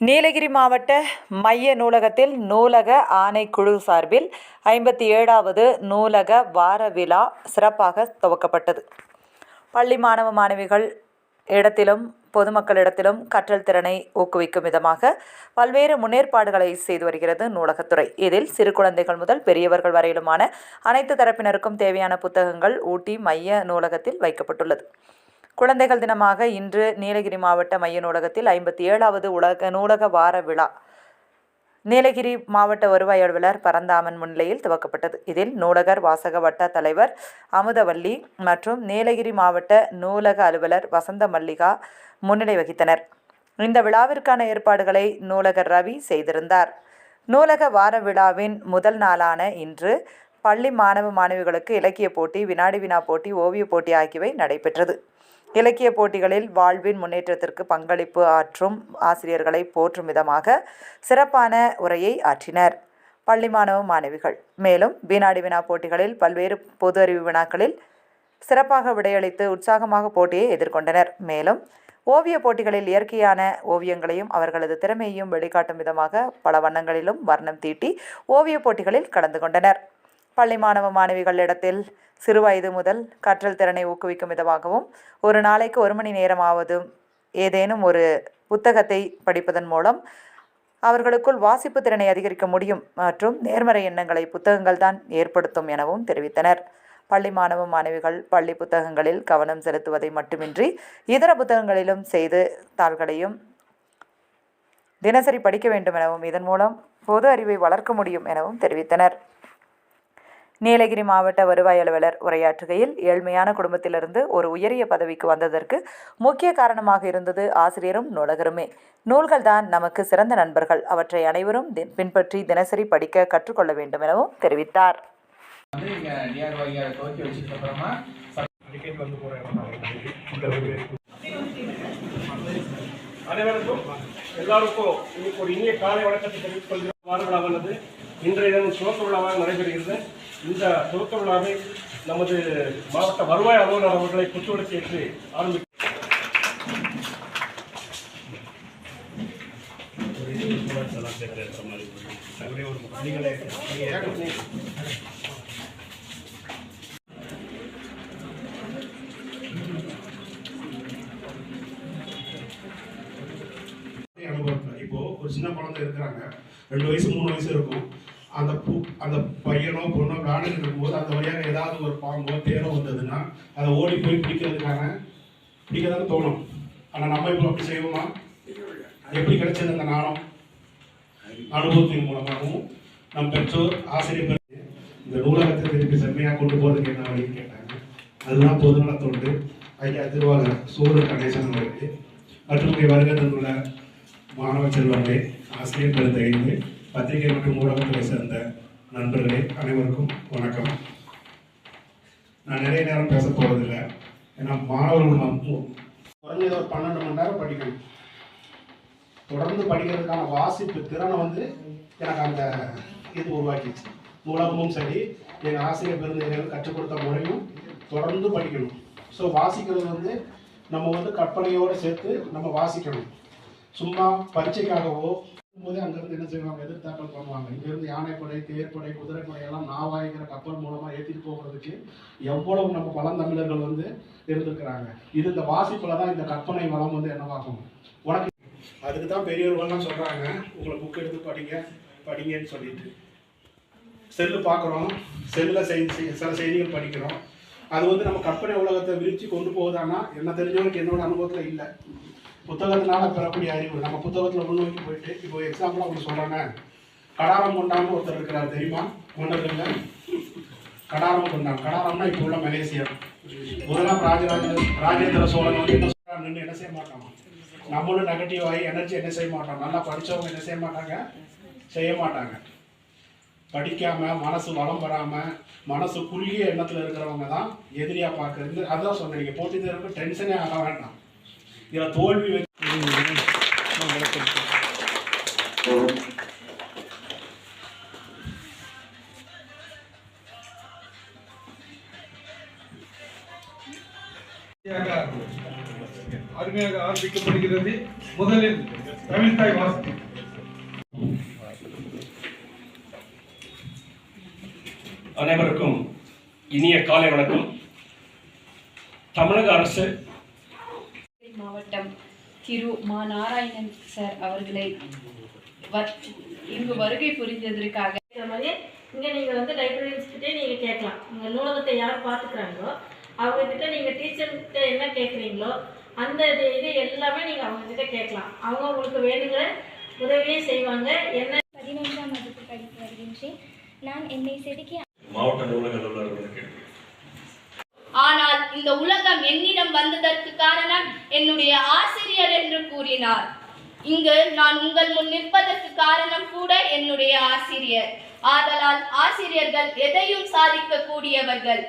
நீலகிரி மாவட்ட மைய நூலகத்தில் நூலக ஆணைக்குழு சார்பில் ஐம்பத்தி ஏழாவது நூலக வார விழா சிறப்பாக துவக்கப்பட்டது. பள்ளி மாணவ மாணவிகள் இடத்திலும் பொதுமக்களிடத்திலும் கற்றல் திறனை ஊக்குவிக்கும் விதமாக பல்வேறு முன்னேற்பாடுகளை செய்து வருகிறது நூலகத்துறை. இதில் சிறு குழந்தைகள் முதல் பெரியவர்கள் வரையிலுமான அனைத்து தரப்பினருக்கும் தேவையான புத்தகங்கள் ஊட்டி மைய நூலகத்தில் வைக்கப்பட்டுள்ளது. குழந்தைகள் தினமாக இன்று நீலகிரி மாவட்ட மைய நூலகத்தில் ஐம்பத்தி ஏழாவது உலக நூலக வார விழா. நீலகிரி மாவட்ட வருவாய் அலுவலர் பரந்தாமன் முன்னிலையில் துவக்கப்பட்டது. இதில் நூலகர் வாசக வட்ட தலைவர் அமுதவல்லி மற்றும் நீலகிரி மாவட்ட நூலக அலுவலர் வசந்த மல்லிகா முன்னிலை வகித்தனர். இந்த விழாவிற்கான ஏற்பாடுகளை நூலகர் ரவி செய்திருந்தார். நூலக வார விழாவின் முதல் நாளான இன்று பள்ளி மாணவ மாணவிகளுக்கு இலக்கிய போட்டி வினாடி வினா போட்டி ஓவியப் போட்டி ஆகியவை நடைபெற்றது. இலக்கிய போட்டிகளில் வாழ்வின் முன்னேற்றத்திற்கு பங்களிப்பு ஆற்றும் ஆசிரியர்களை போற்றும் விதமாக சிறப்பான உரையை ஆற்றினர். பள்ளி மாணவ மாணவிகள். மேலும் வினாடி வினா போட்டிகளில் பல்வேறு பொது அறிவு வினாக்களில் சிறப்பாக விடையளித்து உற்சாகமாக போட்டியை எதிர்கொண்டனர். மேலும் ஓவிய போட்டிகளில் இயற்கையான ஓவியங்களையும் அவர்களது திறமையையும் வெளிக்காட்டும் விதமாக பல வண்ணங்களிலும் வர்ணம் தீட்டி ஓவிய போட்டிகளில் கலந்து கொண்டனர். பள்ளி மாணவ மாணவிகளிடத்தில் சிறுவயது முதல் கற்றல் திறனை ஊக்குவிக்கும் விதமாகவும் ஒரு நாளைக்கு ஒரு மணி நேரமாவது ஏதேனும் ஒரு புத்தகத்தை படிப்பதன் மூலம் அவர்களுக்குள் வாசிப்பு திறனை அதிகரிக்க முடியும் மற்றும் நேர்மறை எண்ணங்களை புத்தகங்கள் தான் ஏற்படுத்தும் எனவும் தெரிவித்தனர். பள்ளி மாணவ மாணவிகள் பள்ளி புத்தகங்களில் கவனம் செலுத்துவதை மட்டுமின்றி இதர புத்தகங்களிலும் செய்து தாள்களையும் தினசரி படிக்க வேண்டும் எனவும் இதன் மூலம் பொது அறிவை வளர்க்க முடியும் எனவும் தெரிவித்தனர். நீலகிரி மாவட்ட வருவாய் அலுவலர் உரையாற்றுகையில் ஏழ்மையான குடும்பத்திலிருந்து ஒரு உயரிய பதவிக்கு வந்ததற்கு முக்கிய காரணமாக இருந்தது ஆசிரியரும் நூலகருமே. நூல்கள் தான் நமக்கு சிறந்த நண்பர்கள். அவற்றை அனைவரும் பின்பற்றி தினசரி படிக்க கற்றுக்கொள்ள வேண்டும் எனவும் தெரிவித்தார். அனைவருக்கும் எல்லாருக்கும் இன்னைக்கு ஒரு இனிய காலை வணக்கத்தை தெரிவித்துக் கொள்கிற வார விழாவானது இன்றைய தினம் துவக்க விழாவாக நடைபெறுகிறது. இந்த துவக்க விழாவை நமது மாவட்ட வருவாய் அலுவலர் அவர்களை குத்துவிளக்கு ஏற்று ஆரம்பி அனுபவத்தில் இப்போ ஒரு சின்ன குழந்தை இருக்கிறாங்க. ரெண்டு வயசு மூணு வயசு இருக்கும். அந்த பூ அந்த பையனோ பொண்ணோ விளையாண்டுட்டு இருக்கும்போது அந்த வழியாக ஏதாவது ஒரு பாம்போ தேரோ வந்ததுன்னா அதை ஓடி போய் பிடிக்கிறதுக்கான பிடிக்க தானே தோணும். ஆனால் நம்ம இப்போ அப்படி செய்வோமா? எப்படி கிடைச்சது அந்த நாணம்? அனுபவத்தின் மூலமாகவும் நம் பெற்றோர் ஆசிரியர் இந்த நூலகத்தை திருப்பி செம்மையாக கொண்டு போகிறதுக்கு என்ன வழின்னு கேட்டாங்க. அதுதான் பொதுநலத் தொண்டு. ஐயா திருவாளர் சூரர் கணேசன் அவர்களுக்கு மற்றும் இங்கே வருகை தந்துள்ள மாணவ செல்வங்களே ஆசிரியர் பெருந்தகைந்து பத்திரிகை மற்றும் ஊடகத்துறை சேர்ந்த நண்பர்களே அனைவருக்கும் வணக்கம். நான் நிறைய நேரம் பேச போவதில்லை ஏன்னா மாணவர்கள் குறைஞ்சது ஒரு பன்னெண்டு மணி நேரம் படிக்கணும். தொடர்ந்து படிக்கிறதுக்கான வாசிப்பு திறனை வந்து எனக்கு அந்த இது உருவாக்கிச்சு. நூலகமும் சரி எங்கள் ஆசிரியர் பெருந்தகைகள் கற்றுக் கொடுத்த முறையும் தொடர்ந்து படிக்கணும். ஸோ வாசிக்கிறது வந்து நம்ம வந்து கற்பனையோடு சேர்த்து நம்ம வாசிக்கணும். சும்மா பரீட்சைக்காகவோ போது அங்கேருந்து என்ன செய்வாங்க? எதிர்த்தாக்கல் பண்ணுவாங்க. இங்கேருந்து யானைப்படை தேர்ப்படை குதிரைப்படை எல்லாம் நாவாய்கிற கப்பல் மூலமாக ஏற்றிட்டு போகிறதுக்கு எவ்வளவு நம்ம பழந்தமிழர்கள் வந்து இருந்திருக்கிறாங்க. இது இந்த வாசிப்பில் தான் இந்த கற்பனை வளம் வந்து என்னவாகும்? உனக்கு அதுக்கு தான் பெரியவர்கள்லாம் சொல்கிறாங்க உங்களை புக் எடுத்து படிங்க படிங்கன்னு சொல்லிட்டு. செல்லு பார்க்குறோம். செல்லில் செய்தி சில செய்திகள் படிக்கிறோம். அது வந்து நம்ம கற்பனை உலகத்தை விரிச்சு கொண்டு போகுதானா என்ன தெரிஞ்சவனுக்கு என்னோட அனுபவத்தில் இல்லை. புத்தகத்தினால பெறக்கூடிய அறிவு. நம்ம புத்தகத்தில் முன்னோக்கி போயிட்டு இப்போ எக்ஸாம்பிளாக ஒன்று சொல்கிறாங்க கடாரம் கொண்டான்னு ஒருத்தர் இருக்கிறார் தெரியுமா? கொண்டதில்ல கடாரம் கொண்டான். கடாரம்னா இப்போ உள்ள மலேசியா முதலாம் ராஜராஜ ராஜேந்திர சோழன் வந்து என்ன சொல்றாருன்னு என்ன செய்ய மாட்டான்? நம்மளும் நெகட்டிவ் ஆகி எனர்ஜி என்ன செய்ய மாட்டோம் நல்லா படித்தவங்க என்ன செய்ய மாட்டாங்க? செய்ய மாட்டாங்க. படிக்காமல் மனசு வளம் வராமல் மனசு குறுகிய எண்ணத்தில் இருக்கிறவங்க தான் எதிரியாக பார்க்கறது. அதான் சொன்னேன் நீங்க போட்டி தேர்வுக்கு டென்ஷனே ஆக வேண்டாம். இதுல தோல்வி அருமையாக ஆரம்பிக்கப்படுகிறது. முதலில் தமிழ்தாய் வாசி அனைவருக்கும் இனிய காலை வணக்கம். தமிழக அரசு மாவட்டம் திரு மா நாராயணன் சார் அவர்களை இங்கு வருகை புரிந்ததற்காக இருக்கிற மாதிரியே இங்கே நீங்கள் வந்து லைப்ரரியன்ஸ்கிட்டே நீங்கள் கேட்கலாம். உங்கள் நூலகத்தை யார் பார்த்துக்கிறாங்களோ அவங்கக்கிட்ட நீங்கள் டீச்சர்கிட்ட என்ன கேட்குறீங்களோ அந்த இது இது எல்லாமே நீங்கள் அவங்கக்கிட்ட கேட்கலாம். அவங்க உங்களுக்கு வேணுங்கிற உதவியே செய்வாங்க. என்ன பதினொன்றாம் வகுப்பு படித்து வருகின்றேன். நான் என்னை செதுக்கி மாவட்ட நூலக ஆனால் இந்த உலகம் என்னிடம் வந்ததற்கு காரணம் என்னுடைய ஆசிரியர் என்று கூறினார். இங்கு நான் உங்கள் முன் நிற்பதற்கு காரணம் கூட என்னுடைய ஆசிரியர். ஆதலால் ஆசிரியர்கள் எதையும் சாதிக்க கூடியவர்கள்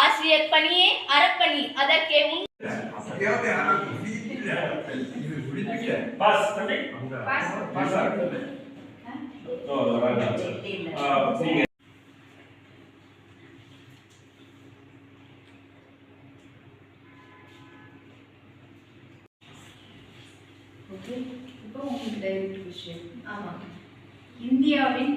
ஆசிரியர் பணியே அறப்பணி அதற்கே உன் பாஸ் தம்பி பாஸ் ஓ ஓகே இப்போ உங்களுக்கு டைரக்ட் விஷயம். ஆமாம் இந்தியாவின்